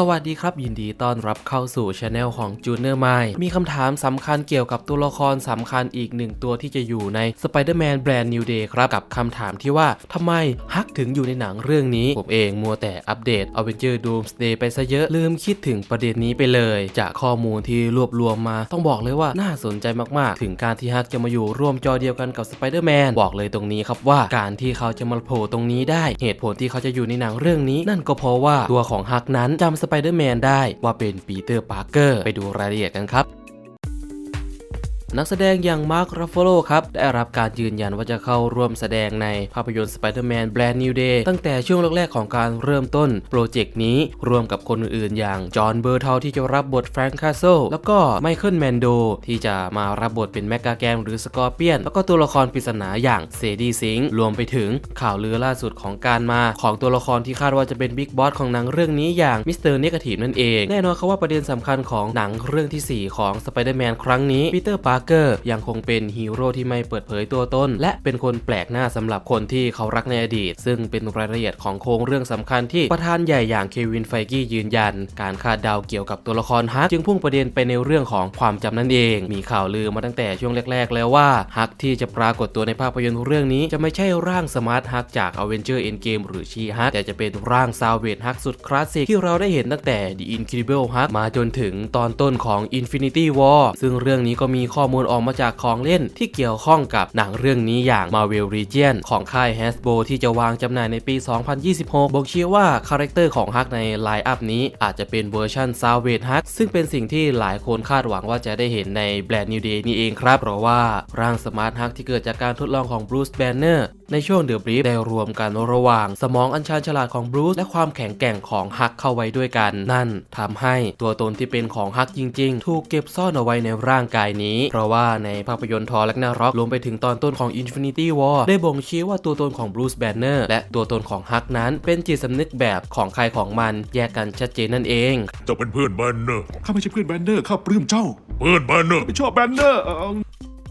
สวัสดีครับ ยินดีต้อนรับเข้าสู่ช anel ของ j u n i o r m i มีคำถามสำคัญเกี่ยวกับตัวละครสำคัญอีกหนึ่งตัวที่จะอยู่ใน Spider-Man Brand New Day ครับ กับคำถามที่ว่าทำไมฮักถึงอยู่ในหนังเรื่องนี้ ผมเองมัวแต่อัปเดต Avenger Doomsday ไปซะเยอะ ลืมคิดถึงประเด็นนี้ไปเลย จากข้อมูลที่รวบรวมมาต้องบอกเลยว่าน่าสนใจมากๆ ถึงการที่ฮักจะมาอยู่ร่วมจอเดียวกันกับ Spider-Man บอกเลยตรงนี้ครับว่าการที่เขาจะมาโผล่ตรงนี้ได้ เหตุผลที่เขาจะอยู่ในหนังเรื่องนี้ นั่นก็เพราะว่าตัวของฮักนั้นจำสไปเดอร์แมนได้ว่าเป็นปีเตอร์ปาร์เกอร์ไปดูรายละเอียดกันครับ นักแสดงอย่างมาร์ครัฟเฟโลครับ ได้รับการยืนยันว่าจะเข้าร่วมแสดงในภาพยนตร์ Spider-Man Brand New Day ตั้งแต่ช่วงแรกๆของการเริ่มต้นโปรเจกต์นี้ร่วมกับคนอื่นๆ อย่างจอห์นเบอร์เทลที่จะรับบทแฟรงค์คาสเซิลแล้วก็ไมเคิลแมนโดที่จะมารับบทเป็นแมกกาแกมหรือสกอร์เปียน แล้วก็ตัวละครปริศนาอย่างเซดีซิงรวมไปถึงข่าวลือล่าสุดของการมาของตัวละครที่คาดว่าจะเป็นบิ๊กบอสของหนังเรื่องนี้อย่างมิสเตอร์เนกาทีฟนั่นเองแน่นอนครับว่าประเด็นสำคัญของหนังเรื่องที่ 4 ของ Spider-Man ครั้งนี้ปีเตอร์ปาร์เกอร์ยังคงเป็นฮีโร่ที่ไม่เปิดเผยตัวตนและเป็นคนแปลกหน้าสำหรับคนที่เขารักในอดีต ซึ่งเป็นรายละเอียดของโครงเรื่องสำคัญที่ประธานใหญ่อย่างเควินไฟกี้ยืนยัน การคาดเดาเกี่ยวกับตัวละครฮักจึงพุ่งประเด็นไปในเรื่องของความจำนั่นเอง มีข่าวลือมาตั้งแต่ช่วงแรก ๆ แล้วว่าฮักที่จะปรากฏตัวในภาพยนตร์เรื่องนี้จะไม่ใช่ร่างสมาร์ทฮักจาก Avenger Endgame หรือชีฮักแต่จะเป็นร่างซาวเวดฮักสุดคลาสสิกที่เราได้เห็นตั้งแต่ The Incredible Hulk มาจนถึงตอนต้นของ Infinity War ซึ่งเรื่องนี้ก็มีข้อมูลออกมาจากของเล่นที่เกี่ยวข้องกับหนังเรื่องนี้อย่าง Marvel Region ของค่าย Hasbro ที่จะวางจำหน่ายในปี 2026 บอกชี้ว่าคาแรคเตอร์ของฮักในไลน์อัพนี้อาจจะเป็นเวอร์ชันซาวเวดฮักซึ่งเป็นสิ่งที่หลายคนคาดหวังว่าจะได้เห็นในแบรนด์นิวเดย์นี้เองครับ เพราะว่าร่างสมาร์ทฮักที่เกิดจากการทดลองของบรูซแบนเนอร์ ในช่วงเดอะบรีฟได้รวมกันระหว่าง สมองอัญชานฉลาดของบรูซและความแข็งแกร่งของฮักเข้าไว้ด้วยกัน นั่นทำให้ตัวตนที่เป็นของฮักจริง ๆ ถูกเก็บซ่อนเอาไว้ในร่างกายนี้ เพราะว่าในภาพยนตร์ทอร์และนาร็อกรวมไปถึงตอนต้นของ Infinity War ได้บ่งชี้ว่าตัวตนของบรูซแบนเนอร์และตัวตนของฮักนั้นเป็นจิตสำนึกแบบของใครของมันแยกกันชัดเจนนั่นเองเจ้าเป็นเพื่อนแบนเนอร์ข้าไม่ใช่เพื่อนแบนเนอร์ข้าปลื้มเจ้า เพื่อนแบนเนอร์ไม่ชอบแบนเนอร์เอ่อ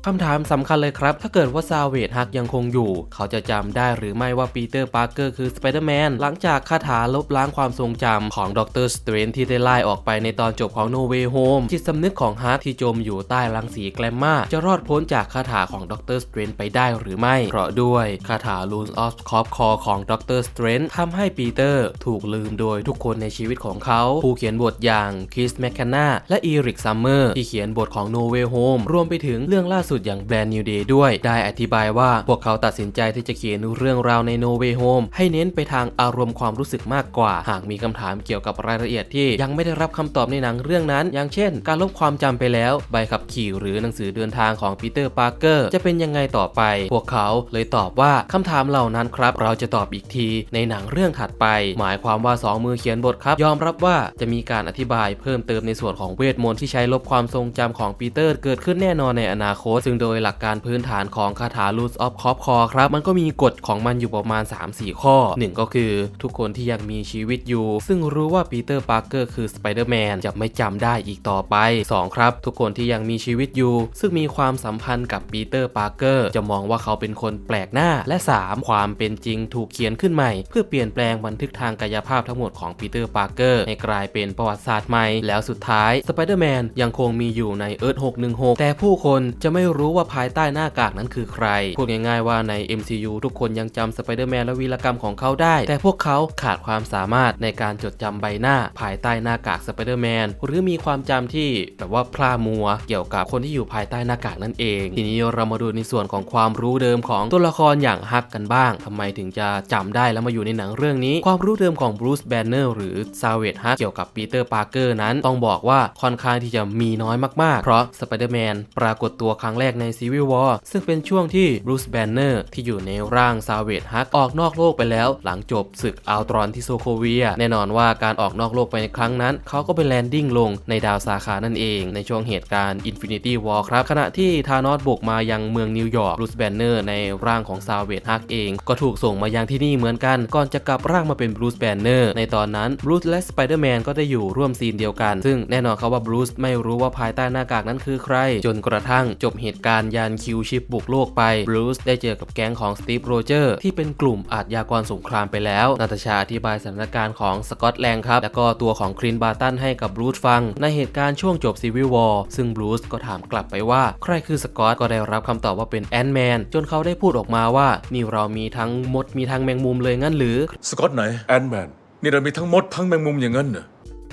คำถามสำคัญเลยครับ ถ้าเกิดว่าซาเวดฮักยังคงอยู่ เขาจะจำได้หรือไม่ว่าปีเตอร์ปาร์เกอร์คือสไปเดอร์แมนหลังจากคาถาลบล้างความทรงจำของด็อกเตอร์สเตรนที่ได้ไล่ออกไปในตอนจบของโนเวโฮมจิตสำนึกของฮักที่จมอยู่ใต้รังสีแกลมมาจะรอดพ้นจากคาถาของด็อกเตอร์สเตรนไปได้หรือไม่เพราะด้วยคาถาลูนออฟคอฟคอของด็อกเตอร์สเตรนทำให้ปีเตอร์ถูกลืมโดยทุกคนในชีวิตของเขา ผู้เขียนบทอย่างคริสแมคคานาและอีริกซัมเมอร์ที่เขียนบทของโนเวโฮมรวมไปถึงเรื่องล่าสุดอย่างแบรนด์นิวเดย์ด้วย ได้อธิบายว่าพวกเขาตัดสินใจที่จะเขียนเรื่องราวใน No Way Home ให้เน้นไปทางอารมณ์ความรู้สึกมากกว่า หากมีคำถามเกี่ยวกับรายละเอียดที่ยังไม่ได้รับคำตอบในหนังเรื่องนั้น อย่างเช่น การลบความจำไปแล้ว ใบขับขี่หรือหนังสือเดินทางของปีเตอร์ปาร์เกอร์จะเป็นยังไงต่อไป พวกเขาเลยตอบว่าคำถามเหล่านั้นครับ เราจะตอบอีกทีในหนังเรื่องถัดไป หมายความว่าสองมือเขียนบทครับ ยอมรับว่าจะมีการอธิบายเพิ่มเติมในส่วนของเวทมนต์ที่ใช้ลบความทรงจำของปีเตอร์เกิดขึ้นแน่นอนในอนาคตซึ่งโดยหลักการพื้นฐานของคาถา Roots of Cop c o r ครับ มันก็มีกฎของมันอยู่ประมาณ 3-4 ข้อ 1 ก็คือ ทุกคนที่ยังมีชีวิตอยู่ ซึ่งรู้ว่าปีเตอร์ปาร์เกอร์คือสไปเดอร์แมนจะไม่จำได้อีกต่อไป 2 ครับ ทุกคนที่ยังมีชีวิตอยู่ ซึ่งมีความสัมพันธ์กับปีเตอร์ปาร์เกอร์จะมองว่าเขาเป็นคนแปลกหน้า และ 3 ความเป็นจริงถูกเขียนขึ้นใหม่ เพื่อเปลี่ยนแปลงบันทึกทางกายภาพทั้งหมดของปีเตอร์ปาร์เกอร์ให้กลายเป็นประวัติศาสตร์ใหม่แล้วสุดท้ายสไปเดอร์แมนยังคงมีอยู่ในเอิร์ธ616 แต่ผู้คนจะไม่รู้ว่าภายใต้หน้ากากนั้นคือใคร พูดง่ายๆว่าใน MCU ทุกคนยังจำสไปเดอร์แมนและวีรกรรมของเขาได้ แต่พวกเขาขาดความสามารถในการจดจำใบหน้า ภายใต้หน้ากากสไปเดอร์แมนหรือมีความจำที่แบบว่าพลามัว เกี่ยวกับคนที่อยู่ภายใต้หน้ากากนั่นเอง ทีนี้เรามาดูในส่วนของความรู้เดิมของตัวละครอย่างฮักกันบ้างทำไมถึงจะจำได้แล้วมาอยู่ในหนังเรื่องนี้ ความรู้เดิมของบรูซแบนเนอร์หรือซาเวตฮักเกี่ยวกับปีเตอร์ปาร์เกอร์นั้นต้องบอกว่าค่อนข้างที่จะมีน้อยมากๆ เพราะสไปเดอร์แมนปรากฏตัวครั้งแรกในซีวิววอร์ซึ่งเป็นช่วงที่บรูซแบนเนอร์ที่อยู่ในร่างซาเวตฮักออกนอกโลกไปแล้ว หลังจบศึกอัลตรอนที่โซโคเวีย แน่นอนว่าการออกนอกโลกไปในครั้งนั้น เขาก็ไปแลนดิ้งลงในดาวสาขานั่นเอง ในช่วงเหตุการณ์ Infinity War ครับ ขณะที่ธานอสบุกมายังเมืองนิวยอร์กบรูซแบนเนอร์ในร่างของซาเวตฮักเอง ก็ถูกส่งมายังที่นี่เหมือนกัน ก่อนจะกลับร่างมาเป็นบรูซแบนเนอร์ในตอนนั้นบรูซและสไปเดอร์แมนก็ได้อยู่ร่วมซีนเดียวกัน ซึ่งแน่นอนครับว่าบรูซไม่รู้ว่าภายใต้หน้ากากนั้นคือใคร จนกระทั่งจบเหเหตุการณ์ยานคิวชิปบุกโลกไปบรูซได้เจอกับแก๊งของสตีฟโรเจอร์ที่เป็นกลุ่มอาชญากรสงครามไปแล้ว นาตาชาอธิบายสถานการณ์ของสกอตแลนด์ครับ แล้วก็ตัวของครินบาร์ตันให้กับบรูซฟัง ในเหตุการณ์ช่วงจบซีวิลวอร์ซึ่งบรูซก็ถามกลับไปว่า ใครคือสกอตก็ได้รับคำตอบว่าเป็นแอนด์แมนจนเขาได้พูดออกมาว่า นี่เรามีทั้งมดมีทั้งแมงมุมเลยงั้นหรือสกอตไหนแอนด์แมนนี่เรามีทั้งมดทั้งแมงมุมอย่างนั้นเหรอ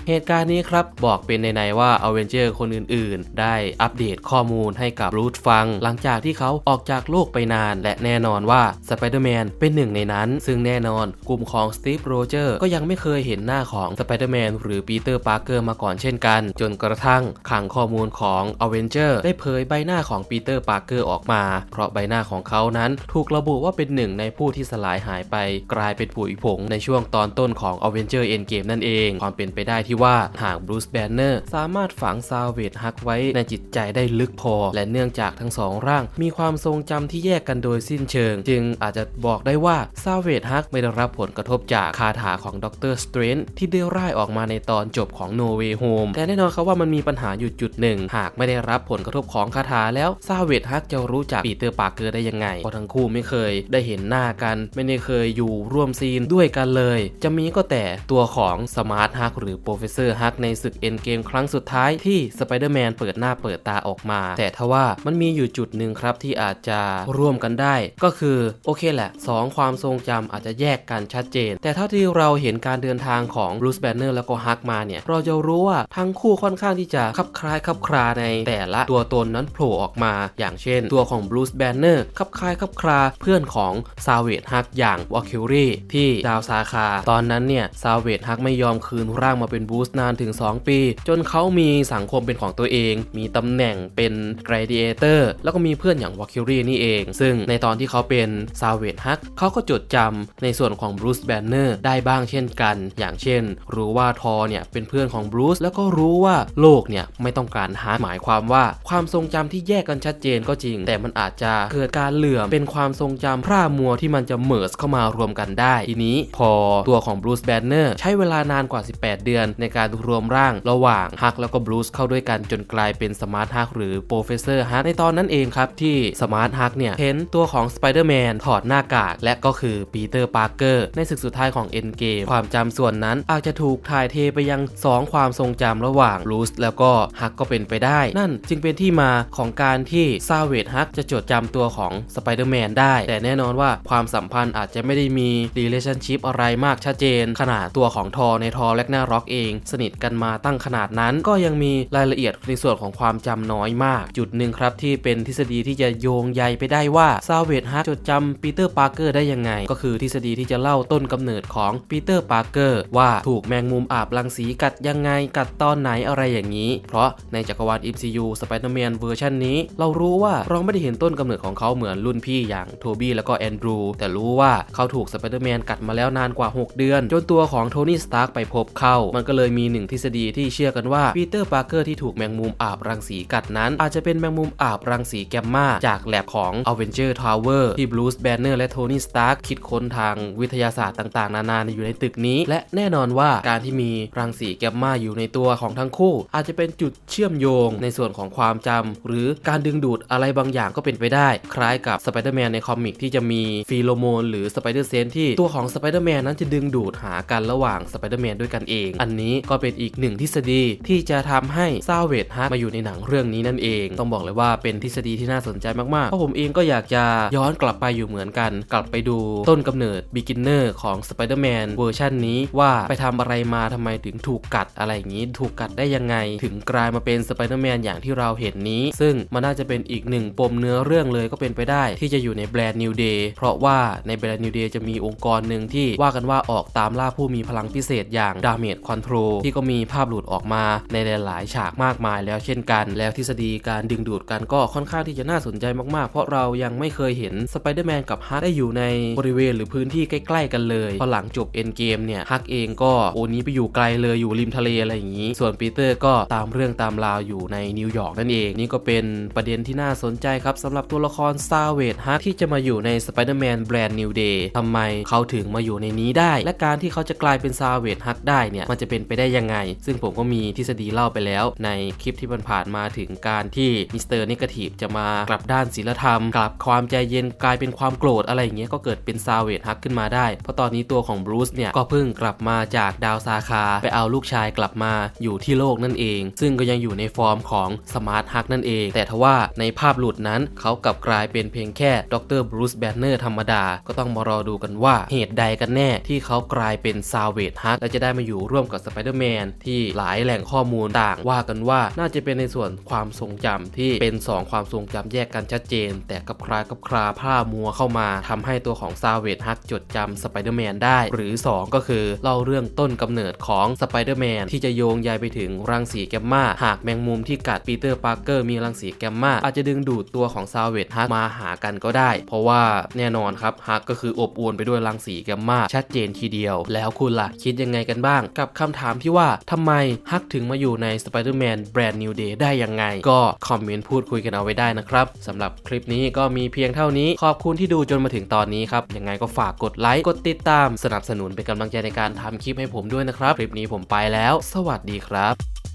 เหตุการณ์นี้ครับบอกเป็นในๆว่าอเวนเจอร์คนอื่นๆ ได้อัปเดตข้อมูลให้กับรูทฟัง หลังจากที่เขาออกจากโลกไปนาน และแน่นอนว่าสไปเดอร์แมนเป็นหนึ่งในนั้น ซึ่งแน่นอนกลุ่มของสตีฟโรเจอร์ก็ยังไม่เคยเห็นหน้าของสไปเดอร์แมนหรือปีเตอร์ปาร์เกอร์มาก่อนเช่นกัน จนกระทั่งขังข้อมูลของอเวนเจอร์ได้เผยใบหน้าของปีเตอร์ปาร์เกอร์ออกมา เพราะใบหน้าของเขานั้นถูกระบุว่าเป็นหนึ่งในผู้ที่สลายหายไป กลายเป็นผุยผงในช่วงตอนต้นของ a v e n g e r Endgame นั่นเอง ความเป็นไปได้ที่ว่าหากบรูซแบนเนอร์สามารถฝังซาเวดฮักไว้ในจิตใจได้ลึกพอ และเนื่องจากทั้งสองร่าง มีความทรงจำที่แยกกันโดยสิ้นเชิง จึงอาจจะบอกได้ว่าซาเวดฮักไม่ได้รับผลกระทบจากคาถาของดรสเตรนที่ได้ร่ายออกมาในตอนจบของ No Way Home แต่แน่นอนครับว่ามันมีปัญหาอยู่จุดหนึ่ง หากไม่ได้รับผลกระทบของคาถาแล้วซาเวดฮักจะรู้จักปีเตอร์ปาร์เกอร์ได้ยังไงเพราะทั้งคู่ไม่เคยได้เห็นหน้ากัน ไม่ได้เคยอยู่ร่วมซีนด้วยกันเลย จะมีก็แต่ตัวของสมาร์ทฮักหรือโปรเฟสเซอร์ฮักในศึกเอ็นเกมครั้งสุดท้ายที่สไปเดอร์แมนเปิดหน้าเปิดตาออกมา แต่ทว่ามันมีอยู่จุดหนึ่งครับที่อาจจะร่วมกันได้ ก็คือโอเคแหละสองความทรงจำอาจจะแยกกันชัดเจน แต่เท่าที่เราเห็นการเดินทางของบรูซแบนเนอร์แล้วก็ฮักมาเนี่ย เราจะรู้ว่าทั้งคู่ค่อนข้างที่จะคับคล้ายคับคลาในแต่ละตัวตนนั้นโผล่ออกมา อย่างเช่น ตัวของบรูซแบนเนอร์คับคล้ายคับคลาเพื่อนของซาเวดฮักอย่างวอลคิวรี่ที่ดาวสาคา ตอนนั้นเนี่ยซาเวดฮักไม่ยอมคืนร่างมาเป็นบรูซนานถึง 2 ปี จนเขามีสังคมเป็นของตัวเอง มีตำแหน่งเป็นไกรเดเตอร์แล้วก็มีเพื่อนอย่างวอลคิวรีนี่เอง ซึ่งในตอนที่เขาเป็นซาเวดฮักเขาก็จดจำในส่วนของบรูซแบนเนอร์ได้บ้างเช่นกัน อย่างเช่น รู้ว่าทอเนี่ยเป็นเพื่อนของบรูซแล้วก็รู้ว่าโลกเนี่ยไม่ต้องการฮาหมายความว่าความทรงจำที่แยกกันชัดเจนก็จริง แต่มันอาจจะเกิดการเหลื่อมเป็นความทรงจำพร่ามัวที่มันจะเมิร์สเข้ามารวมกันได้ ทีนี้พอตัวของบรูซแบนเนอร์ใช้เวลานานกว่า 18 เดือนในการรวมร่างระหว่างฮักแล้วก็บรูซเข้าด้วยกันจนกลายเป็นสมาร์ทฮักหรือโปรเฟสเซอร์ฮักในตอนนั้นเองครับที่สมาร์ทฮักเนี่ยเห็นตัวของสไปเดอร์แมนถอดหน้ากาก และก็คือปีเตอร์ปาร์เกอร์ในศึกสุดท้ายของเอ็นเกมความจำส่วนนั้นอาจจะถูกถ่ายเทไปยัง 2 ความทรงจำระหว่างบรูซแล้วก็ฮักก็เป็นไปได้ นั่นจึงเป็นที่มาของการที่ซาเวดฮักจะจดจำตัวของสไปเดอร์แมนได้ แต่แน่นอนว่าความสัมพันธ์อาจจะไม่ได้มี relationship อะไรมากชัดเจน ขนาดตัวของทอในทอแลกนาร็อกเองสนิทกันมาตั้งขนาดนั้น ก็ยังมีรายละเอียดในส่วนของความจำน้อยมาก จุดหนึ่งครับที่เป็นทฤษฎีที่จะโยงใยไปได้ว่าซาเวดฮักจดจำปีเตอร์ปาร์เกอร์ได้ยังไง ก็คือทฤษฎีที่จะเล่าต้นกำเนิดของปีเตอร์ปาร์เกอร์ว่าถูกแมงมุมอาบรังสีกัดยังไงกัดตอนไหนอะไรอย่างนี้ เพราะในจักรวาล MCU Spider-Man เวอร์ชันนี้ เรารู้ว่าเราไม่ได้เห็นต้นกำเนิดของเขาเหมือนรุ่นพี่อย่างโทบี้แล้วก็แอนดรูแต่รู้ว่าเขาถูกสไปเดอร์แมนกัดมาแล้วนานกว่า 6 เดือน จนตัวของโทนี่สตาร์กไปพบเข้ามันก็เลยยมีหนึ่งทฤษฎีที่เชื่อกันว่าปีเตอร์ปาร์เกอร์ที่ถูกแมงมุมอาบรังสีกัดนั้น อาจจะเป็นแมงมุมอาบรังสีแกมมาจากแลบของ Avenger Tower ที่บรูซแบนเนอร์และโทนี่สตาร์กคิดค้นทางวิทยาศาสตร์ต่างๆ นานาอยู่ในตึกนี้ และแน่นอนว่าการที่มีรังสีแกมมาอยู่ในตัวของทั้งคู่ อาจจะเป็นจุดเชื่อมโยงในส่วนของความจำหรือการดึงดูดอะไรบางอย่างก็เป็นไปได้ คล้ายกับสไปเดอร์แมนในคอมิกที่จะมีฟีโรโมนหรือสไปเดอร์เซนที่ตัวของสไปเดอร์แมนนั้นจะดึงดูดหากันระหว่างสไปเดอร์แมนด้วยกันเอง อันนี้ก็เป็นอีกหนึ่งทฤษฎีที่จะทำให้ซาเวดฮักมาอยู่ในหนังเรื่องนี้นั่นเอง ต้องบอกเลยว่าเป็นทฤษฎีที่น่าสนใจมากๆ เพราะผมเองก็อยากจะย้อนกลับไปอยู่เหมือนกัน กลับไปดูต้นกำเนิด beginner ของ Spider-Man เวอร์ชันนี้ว่าไปทำอะไรมาทำไมถึงถูกกัดอะไรอย่างนี้ ถูกกัดได้ยังไง ถึงกลายมาเป็น Spider-Man อย่างที่เราเห็นนี้ ซึ่งมันน่าจะเป็นอีกหนึ่งปมเนื้อเรื่องเลยก็เป็นไปได้ที่จะอยู่ในแบรนด์ New Day เพราะว่าในแบรนด์ New Day จะมีองค์กรหนึ่งที่ว่ากันว่าออกตามล่าผู้มีพลังพิเศษอย่าง Damage Control ที่ที่ก็มีภาพหลุดออกมาในหลายๆ ฉากมากมายแล้วเช่นกัน แล้วทฤษฎีการดึงดูดกันก็ค่อนข้างที่จะน่าสนใจมากๆ เพราะเรายังไม่เคยเห็นสไปเดอร์แมนกับฮักได้อยู่ในบริเวณหรือพื้นที่ใกล้ ๆ กันเลยพอหลังจบเอ็นเกมเนี่ยฮักเองก็โอนี้ไปอยู่ไกลเลยอยู่ริมทะเลอะไรอย่างนี้ ส่วนปีเตอร์ก็ตามเรื่องตามราวอยู่ในนิวยอร์กนั่นเอง นี่ก็เป็นประเด็นที่น่าสนใจครับสำหรับตัวละครซาเวดฮักที่จะมาอยู่ในสไปเดอร์แมนแบรนด์นิวเดย์ทำไมเขาถึงมาอยู่ในนี้ได้ และการที่เขาจะกลายเป็นซาเวดฮักได้เนี่ยมันจะเป็นเป็นไปได้ยังไง ซึ่งผมก็มีทฤษฎีเล่าไปแล้วในคลิปที่ผ่านมาถึงการที่มิสเตอร์นิกทีฟจะมากลับด้านศีลธรรม กลับความใจเย็นกลายเป็นความโกรธอะไรอย่างเงี้ยก็เกิดเป็นซาเวทฮักขึ้นมาได้ เพราะตอนนี้ตัวของบรูซเนี่ยก็เพิ่งกลับมาจากดาวซาคา ไปเอาลูกชายกลับมาอยู่ที่โลกนั่นเอง ซึ่งก็ยังอยู่ในฟอร์มของสมาร์ทฮักนั่นเอง แต่ทว่าในภาพหลุดนั้นเขากลับกลายเป็นเพียงแค่ดรบรูซแบนเนอร์ธรรมดา ก็ต้องมารอดูกันว่าเหตุใดกันแน่ที่เขากลายเป็นซาเวทฮักและจะได้มาอยู่ร่วมกับสไปเดอร์แมนที่หลายแหล่งข้อมูลต่าง ว่ากันว่าน่าจะเป็นในส่วนความทรงจำที่เป็น 2 ความทรงจำแยกกันชัดเจน แต่กับคลายกับคลาผ้ามัวเข้ามาทำให้ตัวของซาเวทฮักจดจำสไปเดอร์แมนได้ หรือ 2 ก็คือเล่าเรื่องต้นกำเนิดของสไปเดอร์แมนที่จะโยงใยไปถึงรังสีแกมมาหากแมงมุมที่กัดปีเตอร์ปาร์เกอร์มีรังสีแกมมาอาจจะดึงดูดตัวของซาเวทฮักมาหากันก็ได้ เพราะว่าแน่นอนครับฮักก็คืออบอวลไปด้วยรังสีแกมมาชัดเจนทีเดียว แล้วคุณล่ะคิดยังไงกันบ้าง กับคำถถามที่ว่าทำไมฮักถึงมาอยู่ใน Spider-Man Brand New Day ได้ยังไง ก็คอมเมนต์พูดคุยกันเอาไว้ได้นะครับสำหรับคลิปนี้ก็มีเพียงเท่านี้ ขอบคุณที่ดูจนมาถึงตอนนี้ครับ ยังไงก็ฝากกดไลค์ กดติดตาม สนับสนุนเป็นกำลังใจในการทำคลิปให้ผมด้วยนะครับ คลิปนี้ผมไปแล้ว สวัสดีครับ